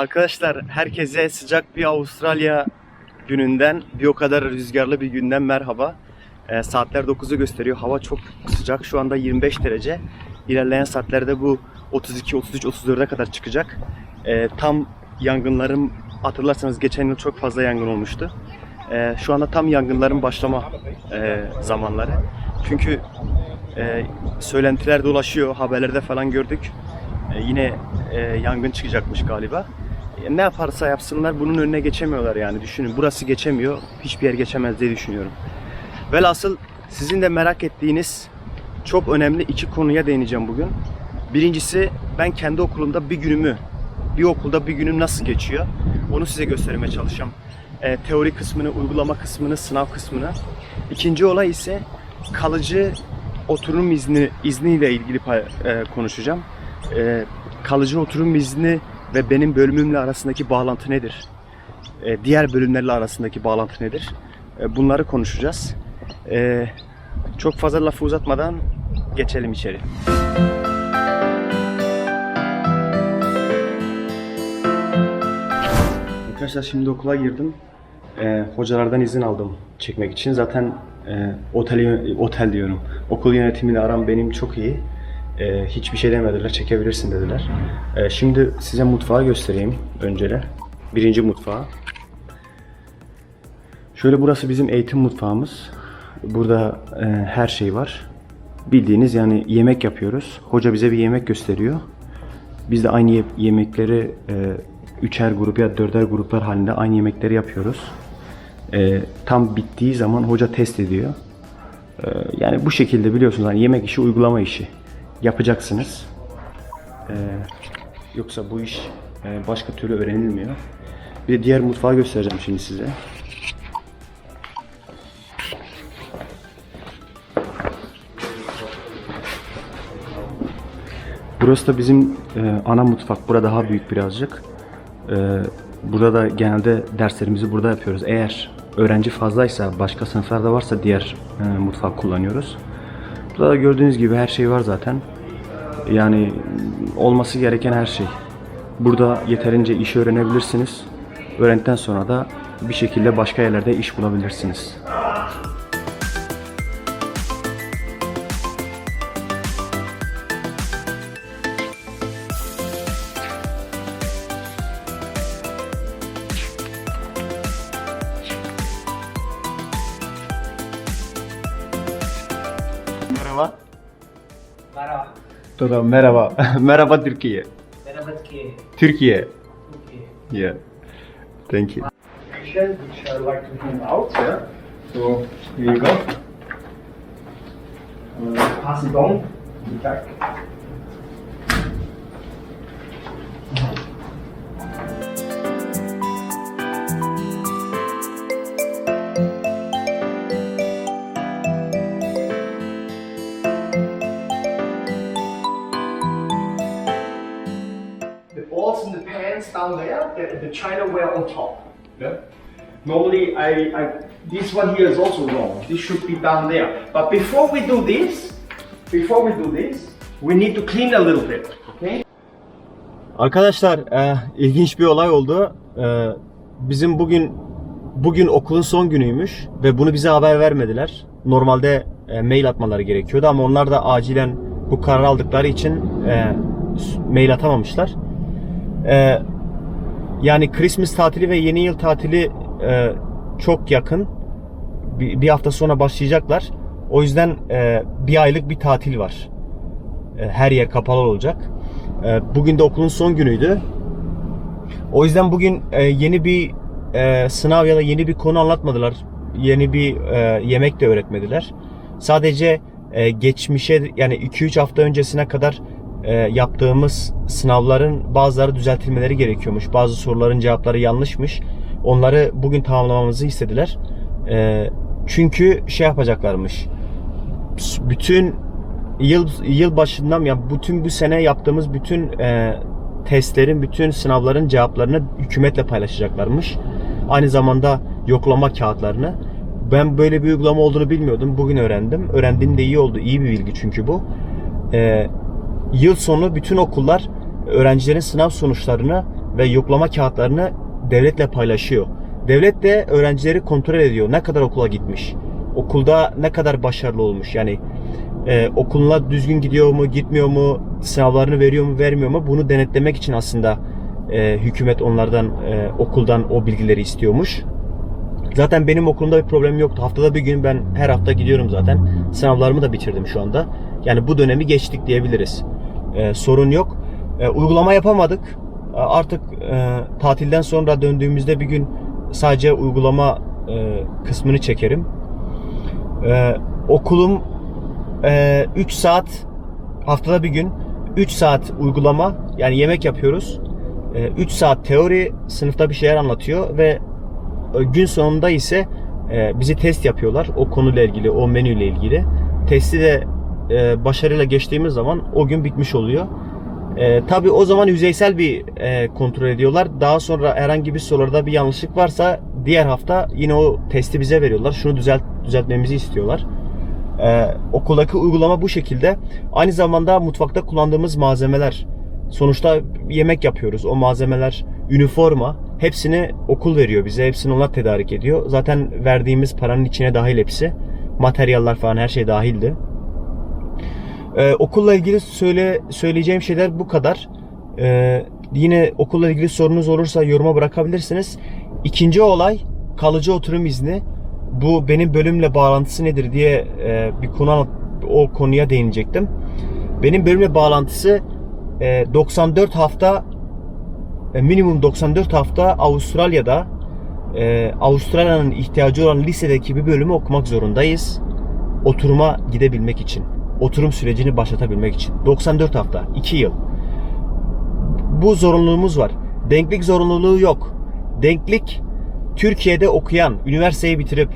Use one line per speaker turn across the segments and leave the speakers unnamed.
Arkadaşlar herkese sıcak bir Avustralya gününden bir o kadar rüzgarlı bir günden merhaba. Ee, saatler 9'u gösteriyor. Hava çok sıcak. Şu anda 25 derece. İlerleyen saatlerde bu 32, 33, 34'e kadar çıkacak. Ee, tam yangınların hatırlarsanız geçen yıl çok fazla yangın olmuştu. Ee, şu anda tam yangınların başlama e, zamanları. Çünkü e, söylentiler dolaşıyor. Haberlerde falan gördük. E, yine e, yangın çıkacakmış galiba. E, ne yaparsa yapsınlar bunun önüne geçemiyorlar yani düşünün. Burası geçemiyor. Hiçbir yer geçemez diye düşünüyorum. Velhasıl sizin de merak ettiğiniz çok önemli iki konuya değineceğim bugün. Birincisi ben kendi okulumda bir günümü, bir okulda bir günüm nasıl geçiyor onu size göstermeye çalışacağım. E, teori kısmını, uygulama kısmını, sınav kısmını. İkinci olay ise kalıcı oturum izni izniyle ilgili e, konuşacağım. E, kalıcı oturum izni ve benim bölümümle arasındaki bağlantı nedir? E, diğer bölümlerle arasındaki bağlantı nedir? E, bunları konuşacağız. E, çok fazla lafı uzatmadan geçelim içeri. Arkadaşlar şimdi okula girdim. E, hocalardan izin aldım çekmek için. Zaten e, otel, otel diyorum. Okul yönetimiyle aram benim çok iyi. E, hiçbir şey demediler, çekebilirsin dediler. E, şimdi size mutfağı göstereyim öncele. Birinci mutfağı. Şöyle burası bizim eğitim mutfağımız. Burada e, her şey var. Bildiğiniz yani yemek yapıyoruz. Hoca bize bir yemek gösteriyor. Biz de aynı ye- yemekleri e, üçer grup ya dörder gruplar halinde aynı yemekleri yapıyoruz. E, tam bittiği zaman hoca test ediyor. E, yani bu şekilde biliyorsunuz hani yemek işi uygulama işi yapacaksınız. E, yoksa bu iş e, başka türlü öğrenilmiyor. Bir de diğer mutfağı göstereceğim şimdi size. Burası da bizim e, ana mutfak. Burada daha büyük birazcık. E, burada da genelde derslerimizi burada yapıyoruz. Eğer öğrenci fazlaysa, başka sınıflarda varsa diğer e, mutfak kullanıyoruz. Burada da gördüğünüz gibi her şey var zaten. Yani olması gereken her şey. Burada yeterince iş öğrenebilirsiniz. Öğrendikten sonra da bir şekilde başka yerlerde iş bulabilirsiniz. Merhaba. Tamam merhaba. merhaba Türkiye.
Merhaba Türkiye.
Türkiye.
Türkiye.
Yeah. Thank you.
which I like to hand out. Yeah. So here you go. Uh, pass it on. Back. Pans down there, the, the chinaware on top. Yeah. Normally, I, I this one here is also wrong. This should be down there. But before we do this, before we do this, we need to clean a little bit. Okay.
Arkadaşlar e, ilginç bir olay oldu. E, bizim bugün bugün okulun son günüymüş ve bunu bize haber vermediler. Normalde e, mail atmaları gerekiyordu ama onlar da acilen bu karar aldıkları için e, mail atamamışlar. E, yani Christmas tatili ve yeni yıl tatili e, çok yakın. Bir, bir hafta sonra başlayacaklar. O yüzden e, bir aylık bir tatil var. E, her yer kapalı olacak. E, Bugün de okulun son günüydü. O yüzden bugün e, yeni bir e, sınav ya da yeni bir konu anlatmadılar. Yeni bir e, yemek de öğretmediler. Sadece e, geçmişe yani 2-3 hafta öncesine kadar e, yaptığımız sınavların bazıları düzeltilmeleri gerekiyormuş. Bazı soruların cevapları yanlışmış. Onları bugün tamamlamamızı istediler. E, çünkü şey yapacaklarmış. Bütün yıl yıl başından ya bütün bu sene yaptığımız bütün e, testlerin, bütün sınavların cevaplarını hükümetle paylaşacaklarmış. Aynı zamanda yoklama kağıtlarını. Ben böyle bir uygulama olduğunu bilmiyordum. Bugün öğrendim. Öğrendiğim de iyi oldu. İyi bir bilgi çünkü bu. E, yıl sonu bütün okullar öğrencilerin sınav sonuçlarını ve yoklama kağıtlarını devletle paylaşıyor. Devlet de öğrencileri kontrol ediyor. Ne kadar okula gitmiş. Okulda ne kadar başarılı olmuş. Yani e, okuluna düzgün gidiyor mu, gitmiyor mu, sınavlarını veriyor mu, vermiyor mu? Bunu denetlemek için aslında e, hükümet onlardan e, okuldan o bilgileri istiyormuş. Zaten benim okulumda bir problem yoktu. Haftada bir gün ben her hafta gidiyorum zaten. Sınavlarımı da bitirdim şu anda. Yani bu dönemi geçtik diyebiliriz. E, sorun yok. E, uygulama yapamadık. E, artık e, tatilden sonra döndüğümüzde bir gün sadece uygulama e, kısmını çekerim. E, okulum 3 saat haftada bir gün 3 saat uygulama yani yemek yapıyoruz. 3 saat teori sınıfta bir şeyler anlatıyor ve e, gün sonunda ise e, bizi test yapıyorlar o konuyla ilgili o menüyle ilgili. Testi de e, başarıyla geçtiğimiz zaman o gün bitmiş oluyor. E, Tabi o zaman yüzeysel bir e, kontrol ediyorlar. Daha sonra herhangi bir sorularda bir yanlışlık varsa diğer hafta yine o testi bize veriyorlar. Şunu düzelt düzeltmemizi istiyorlar. Ee, okuldaki uygulama bu şekilde. Aynı zamanda mutfakta kullandığımız malzemeler. Sonuçta yemek yapıyoruz. O malzemeler, üniforma hepsini okul veriyor bize. Hepsini onlar tedarik ediyor. Zaten verdiğimiz paranın içine dahil hepsi. Materyaller falan her şey dahildi. Ee, okulla ilgili söyle söyleyeceğim şeyler bu kadar. Ee, yine okulla ilgili sorunuz olursa yoruma bırakabilirsiniz. İkinci olay kalıcı oturum izni. Bu benim bölümle bağlantısı nedir diye e, bir konu o konuya değinecektim. Benim bölümle bağlantısı e, 94 hafta e, minimum 94 hafta Avustralya'da e, Avustralya'nın ihtiyacı olan lisedeki bir bölümü okumak zorundayız. Oturuma gidebilmek için. Oturum sürecini başlatabilmek için. 94 hafta, 2 yıl. Bu zorunluluğumuz var. Denklik zorunluluğu yok. Denklik Türkiye'de okuyan, üniversiteyi bitirip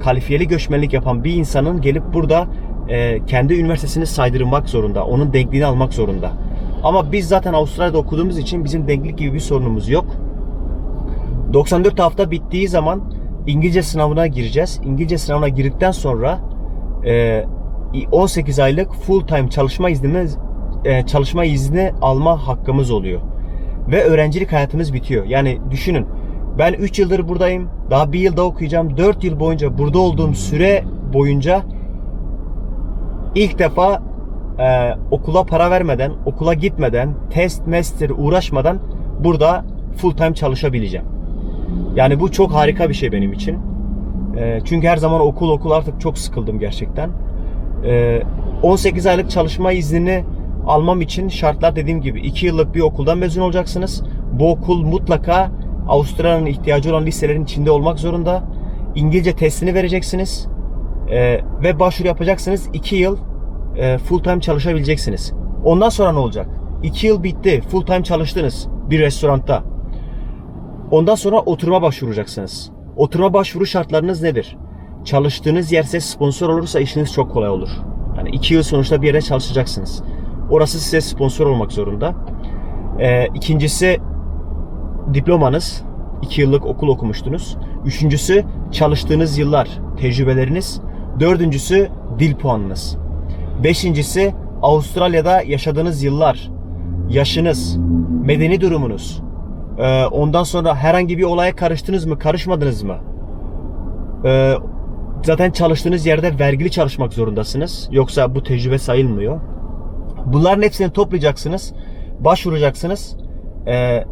kalifiyeli göçmenlik yapan bir insanın gelip burada e, kendi üniversitesini saydırmak zorunda. Onun denkliğini almak zorunda. Ama biz zaten Avustralya'da okuduğumuz için bizim denklik gibi bir sorunumuz yok. 94 hafta bittiği zaman İngilizce sınavına gireceğiz. İngilizce sınavına girdikten sonra e, 18 aylık full time çalışma iznimiz e, çalışma izni alma hakkımız oluyor. Ve öğrencilik hayatımız bitiyor. Yani düşünün ben 3 yıldır buradayım. Daha bir yılda okuyacağım. 4 yıl boyunca burada olduğum süre boyunca ilk defa e, okula para vermeden, okula gitmeden, test, master uğraşmadan burada full time çalışabileceğim. Yani bu çok harika bir şey benim için. E, çünkü her zaman okul okul artık çok sıkıldım gerçekten. E, 18 aylık çalışma iznini almam için şartlar dediğim gibi 2 yıllık bir okuldan mezun olacaksınız. Bu okul mutlaka Avustralya'nın ihtiyacı olan listelerin içinde olmak zorunda. İngilizce testini vereceksiniz. E, ve başvuru yapacaksınız. 2 yıl e, full time çalışabileceksiniz. Ondan sonra ne olacak? 2 yıl bitti. Full time çalıştınız bir restoranda. Ondan sonra oturuma başvuracaksınız. Oturuma başvuru şartlarınız nedir? Çalıştığınız yer size sponsor olursa işiniz çok kolay olur. Yani 2 yıl sonuçta bir yere çalışacaksınız. Orası size sponsor olmak zorunda. E, ikincisi diplomanız. 2 yıllık okul okumuştunuz. Üçüncüsü çalıştığınız yıllar, tecrübeleriniz. Dördüncüsü dil puanınız. Beşincisi Avustralya'da yaşadığınız yıllar, yaşınız, medeni durumunuz. Ee, ondan sonra herhangi bir olaya karıştınız mı, karışmadınız mı? Ee, zaten çalıştığınız yerde vergili çalışmak zorundasınız. Yoksa bu tecrübe sayılmıyor. Bunların hepsini toplayacaksınız, başvuracaksınız. Ee,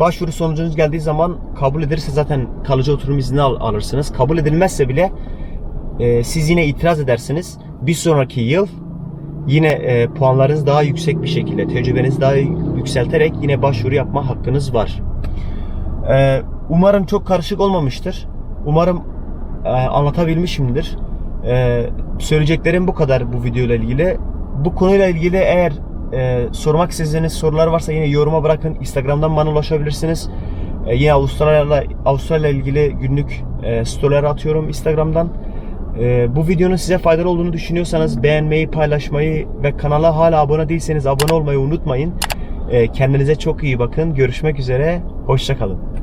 başvuru sonucunuz geldiği zaman kabul edilirse zaten kalıcı oturum izni al- alırsınız. Kabul edilmezse bile e, siz yine itiraz edersiniz. Bir sonraki yıl yine e, puanlarınız daha yüksek bir şekilde, tecrübenizi daha yükselterek yine başvuru yapma hakkınız var. E, umarım çok karışık olmamıştır. Umarım anlatabilmişimdir. E, söyleyeceklerim bu kadar bu videoyla ilgili. Bu konuyla ilgili eğer e, sormak istediğiniz sorular varsa yine yoruma bırakın. Instagram'dan bana ulaşabilirsiniz. E, yine Avustralya'la Avustralya ilgili günlük e, storyler atıyorum Instagram'dan. Bu videonun size faydalı olduğunu düşünüyorsanız beğenmeyi, paylaşmayı ve kanala hala abone değilseniz abone olmayı unutmayın. Kendinize çok iyi bakın. Görüşmek üzere. Hoşçakalın.